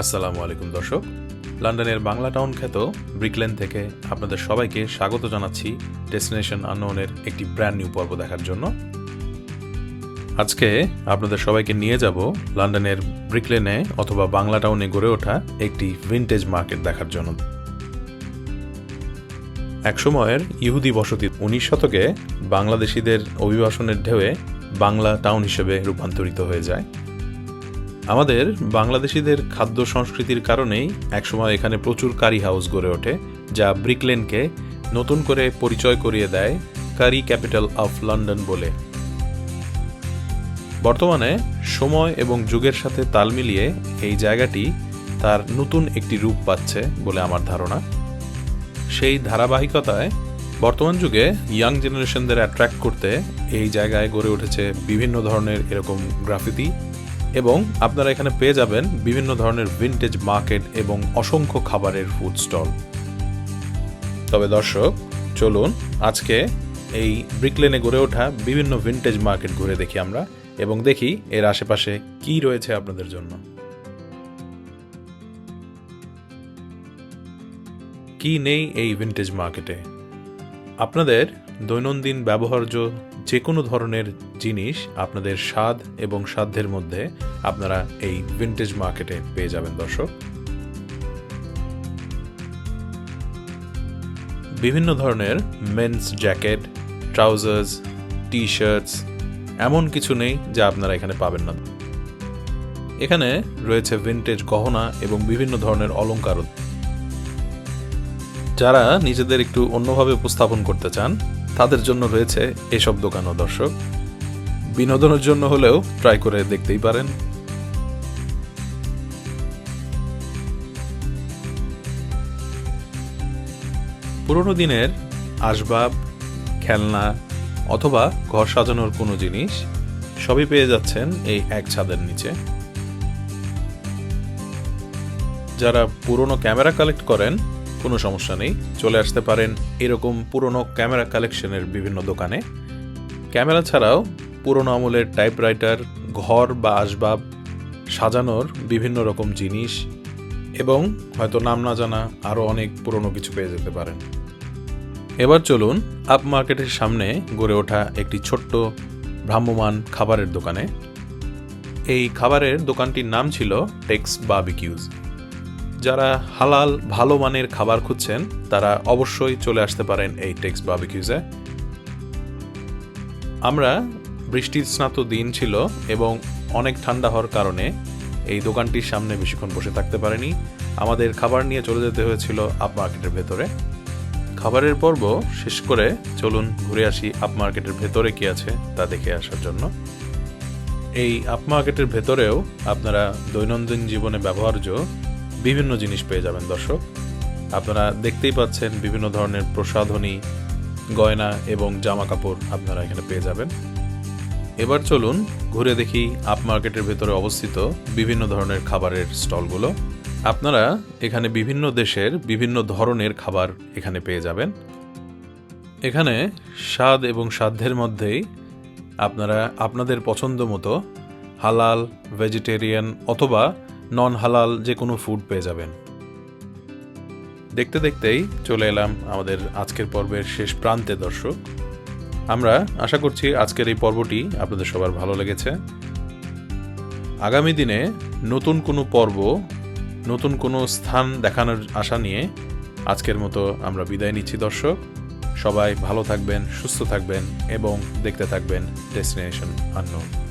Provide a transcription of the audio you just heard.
আসসালামু আলাইকুম, দর্শক। লন্ডনের বাংলা টাউন খ্যাত ব্রিকলেন থেকে আপনাদের সবাইকে স্বাগত জানাচ্ছি ডেস্টিনেশন আননোনের একটি ব্র্যান্ড নিউ পর্ব দেখার জন্য। আজকে আপনাদের সবাইকে নিয়ে যাব লন্ডনের ব্রিকলেনে অথবা বাংলা টাউনে গড়ে ওঠা একটি ভিনটেজ মার্কেট দেখার জন্য। একসময়ের ইহুদি বসতি উনিশ শতকে বাংলাদেশিদের অভিবাসনের ঢেউয়ে বাংলা টাউন হিসেবে রূপান্তরিত হয়ে যায়। আমাদের বাংলাদেশিদের খাদ্য সংস্কৃতির কারণেই একসময় এখানে প্রচুর কারি হাউস গড়ে ওঠে, যা ব্রিকলেনকে নতুন করে পরিচয় করিয়ে দেয় কারি ক্যাপিটাল অফ লন্ডন বলে। বর্তমানে সময় এবং যুগের সাথে তাল মিলিয়ে এই জায়গাটি তার নতুন একটি রূপ পাচ্ছে বলে আমার ধারণা। সেই ধারাবাহিকতায় বর্তমান যুগে ইয়াং জেনারেশনদের অ্যাট্রাক্ট করতে এই জায়গায় গড়ে উঠেছে বিভিন্ন ধরনের এরকম গ্রাফিতি এবং আপনারা এখানে পেয়ে যাবেন বিভিন্ন ধরনের ভিনটেজ মার্কেট এবং অসংখ্য খাবারের ফুড স্টল তবে দর্শক, চলুন আজকে এই ব্রিকলেনে গড়ে ওঠা বিভিন্ন ভিনটেজ মার্কেট ঘুরে দেখি আমরা এবং দেখি এর আশেপাশে কি রয়েছে আপনাদের জন্য। কি নেই এই ভিনটেজ মার্কেটে আপনাদের দৈনন্দিন ব্যবহার্য যে কোনো ধরনের জিনিস আপনাদের স্বাদ এবং সাধ্যের মধ্যে আপনারা এই ভিনটেজ মার্কেটে পেয়ে যাবেন, দর্শক। বিভিন্ন ধরনের men's jacket trousers T shirts এমন কিছু নেই যা আপনারা এখানে পাবেন না। এখানে রয়েছে ভিনটেজ গহনা এবং বিভিন্ন ধরনের অলঙ্কারও যারা নিজেদের একটু অন্যভাবে উপস্থাপন করতে চান তাদের জন্য রয়েছে এসব দোকানও, দর্শক। বিনোদনের জন্য হলেও ট্রাই করে দেখতেই পারেন। পুরোনো দিনের আসবাব, খেলনা অথবা ঘর সাজানোর কোনো জিনিস সবই পেয়ে যাচ্ছেন এই এক ছাদের নিচে। যারা পুরনো ক্যামেরা কালেক্ট করেন কোনো সমস্যা নেই। চলে আসতে পারেন এরকম পুরনো ক্যামেরা কালেকশনের বিভিন্ন দোকানে। ক্যামেরা ছাড়াও পুরনো আমলের টাইপরাইটার ঘর বা আসবাব, সাজানোর বিভিন্ন রকম জিনিস এবং হয়তো নাম না জানা আরও অনেক পুরনো কিছু পেয়ে যেতে পারেন। এবার চলুন আপ মার্কেটের সামনে গড়ে ওঠা একটি ছোট্ট ভ্রাম্যমান খাবারের দোকানে। এই খাবারের দোকানটির নাম ছিল টেক্স বাবিকিউজ যারা হালাল, ভালো মানের খাবার খুঁজছেন, তারা অবশ্যই চলে আসতে পারেন এই টেক্স বাবিকিউজে আমরা, বৃষ্টির স্নাত দিন ছিল এবং অনেক ঠান্ডা হওয়ার কারণে এই দোকানটির সামনে বেশিক্ষণ বসে থাকতে পারেনি। আমাদের খাবার নিয়ে চলে যেতে হয়েছিল আপ মার্কেটের ভেতরে। খাবারের পর্ব শেষ করে চলুন ঘুরে আসি আপ মার্কেটের ভেতরে কি আছে তা দেখে আসার জন্য। এই আপ মার্কেটের ভেতরেও আপনারা দৈনন্দিন জীবনে ব্যবহার্য বিভিন্ন জিনিস পেয়ে যাবেন, দর্শক। আপনারা দেখতেই পাচ্ছেন বিভিন্ন ধরনের প্রসাধনী, গয়না এবং জামা কাপড় আপনারা এখানে পেয়ে যাবেন। এবার চলুন ঘুরে দেখি আপ মার্কেটের ভেতরে অবস্থিত বিভিন্ন ধরনের খাবারের স্টলগুলো। আপনারা এখানে বিভিন্ন দেশের বিভিন্ন ধরনের খাবার এখানে পেয়ে যাবেন। এখানে স্বাদ এবং সাধ্যের মধ্যেই আপনারা আপনাদের পছন্দ মতো হালাল, ভেজিটেরিয়ান অথবা নন হালাল যে কোনো ফুড পেয়ে যাবেন। দেখতে দেখতেই চলে এলাম আমাদের আজকের পর্বের শেষ প্রান্তে, দর্শক। আমরা আশা করছি আজকের এই পর্বটি আপনাদের সবার ভালো লেগেছে। আগামী দিনে নতুন কোনো পর্ব, নতুন কোনো স্থান দেখানোর আশা নিয়ে আজকের মতো আমরা বিদায় নিচ্ছি, দর্শক। সবাই ভালো থাকবেন, সুস্থ থাকবেন এবং দেখতে থাকবেন ডেস্টিনেশন আননোন